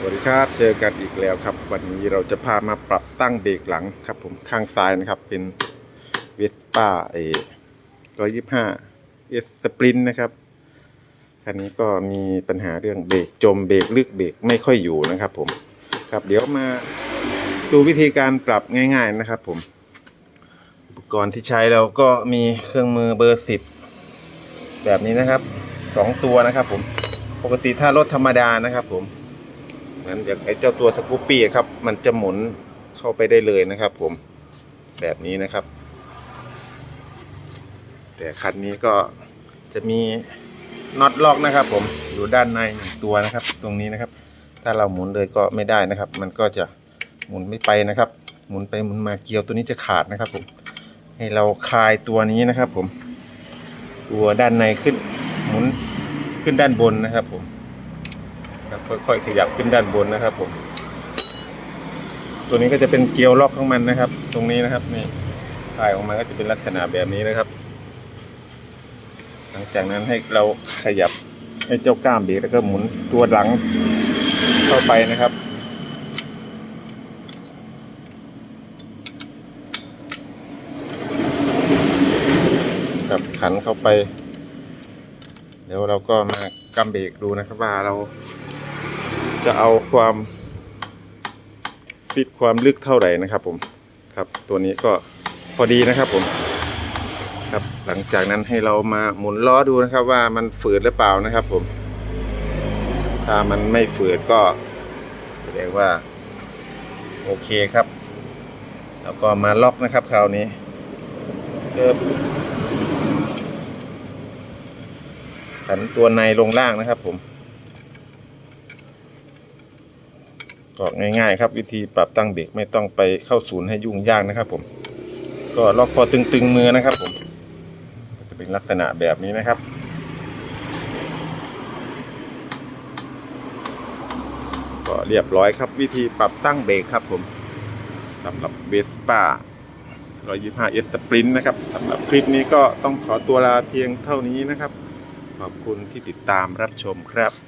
สวัสดีครับ เจอกันอีกแล้วครับ วันนี้เราจะพามาปรับตั้งเบรกหลังครับ ผมข้างซ้ายนะครับ เป็นเวสป้าเอร้อยยี่ห้าเอสสปรินนะครับคันนี้ก็มีปัญหาเรื่องเบรกจมเบรกลึกเบรกไม่ค่อยอยู่นะครับ ผมครับเดี๋ยวมาดูวิธีการปรับง่าย ๆนะครับ ผม อุปกรณ์ที่ใช้เราก็มีเครื่องมือเบอร์สิบแบบนี้นะครับสองตัวนะครับ ผมปกติถ้ารถธรรมดานะครับ ผม นั้นอย่างไอ้เจ้าตัวสกูปปี้ครับ มันจะหมุนเข้าไปได้เลยนะครับ ผมแบบนี้นะครับ แต่คันนี้ก็จะมีน็อตล็อกนะครับ ผมอยู่ด้านในตัวนะครับ ตรงนี้นะครับ ถ้าเราหมุนเลยก็ไม่ได้นะครับ มันก็จะหมุนไม่ไปนะครับ หมุนไปหมุนมาเกลียวตัวนี้จะขาดนะครับ ผม ให้เราคลายตัวนี้นะครับ ผม ตัวด้านในขึ้น หมุนขึ้นด้านบนนะครับ ผม ครับค่อยๆขยับขึ้นด้านบนนะครับ ผม ตัวนี้ก็จะเป็นเกลียวล็อกของมันนะครับ ตรงนี้นะครับนี่ถ่ายออกมาก็จะเป็นลักษณะแบบนี้นะครับ หลังจากนั้นให้เราขยับให้เจ้าก้ามเบรกแล้วก็หมุนตัวหลังเข้าไปนะครับครับขันเข้าไป เดี๋ยวเราก็มากำเบรกดูนะครับว่าเรา จะเอาความฟิตความลึกเท่าไหร่นะครับผมครับตัวนี้ก็พอดีนะครับผมครับหลังจากนั้นให้เรามาหมุนล้อดูนะครับ ว่ามันฝืดหรือเปล่านะครับ ผม ถ้ามันไม่ฝืดก็แสดงว่า โอเคครับ แล้วก็มาล็อกนะครับคราวนี้เริ่มขันตัวในลงล่างนะครับผม ก็ง่ายๆครับ วิธีปรับตั้งเบรกไม่ต้องไปเข้าศูนย์ให้ยุ่งยากนะครับ ผม ก็ล็อกพอตึงๆมือนะครับ ผมจะเป็นลักษณะแบบนี้นะครับก็เรียบร้อยครับ วิธีปรับตั้งเบรกครับ ผมสำหรับเวสป้า125 S Sprint นะครับสำหรับคลิปนี้ก็ต้องขอตัวลาเพียงเท่านี้นะครับ ขอบคุณที่ติดตามรับชมครับ